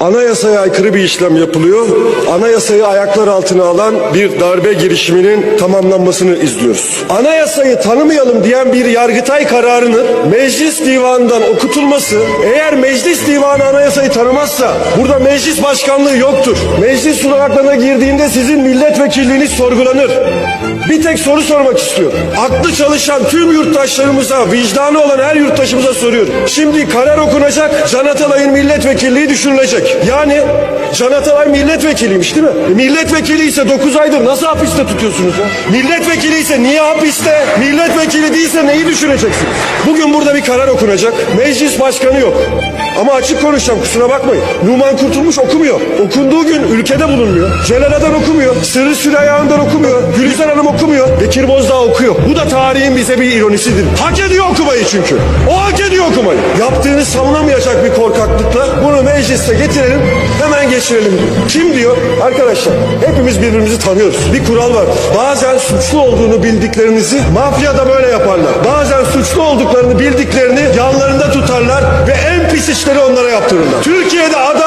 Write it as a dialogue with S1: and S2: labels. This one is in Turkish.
S1: Anayasaya aykırı bir işlem yapılıyor. Anayasayı ayaklar altına alan bir darbe girişiminin tamamlanmasını izliyoruz. Anayasayı tanımayalım diyen bir yargıtay kararının meclis divanından okutulması eğer meclis divanı anayasayı tanımazsa burada meclis başkanlığı yoktur. Meclis sokaklarına girdiğinde sizin milletvekilliğiniz sorgulanır. Bir tek soru sormak istiyorum. Aklı çalışan tüm yurttaşlarımıza, vicdanı olan her yurttaşımıza soruyorum. Şimdi karar okunacak, Can Atalay'ın milletvekilliği düşürülecek. Yani Can Atalay milletvekiliymiş değil mi? E, milletvekili ise 9 aydır nasıl hapiste tutuyorsunuz ya? Milletvekili ise niye hapiste? Milletvekili değilse neyi düşüreceksiniz? Bugün burada bir karar okunacak. Meclis başkanı yok. Ama açık konuşacağım kusura bakmayın. Numan Kurtulmuş okumuyor. Okunduğu gün ülkede bulunmuyor. Celal Adar okumuyor. Sırrı Süreyya'ndan okumuyor. Gülizar Hanım okumuyor. Bekir Bozdağ okuyor. Bu da tarihin bize bir ironisidir. Hak ediyor okumayı çünkü. O hak ediyor okumayı. Yaptığını savunamayacak bir korkaklıkla bunu mecliste getirelim hemen geçirelim. Kim diyor? Arkadaşlar hepimiz birbirimizi tanıyoruz. Bir kural var. Bazen suçlu olduğunu bildiklerinizi mafya da böyle yaparlar. Bazen suçlu olduklarını bildiklerini yanlarında tutarlar ve pis işleri onlara yaptırırlar. Türkiye'de adaleti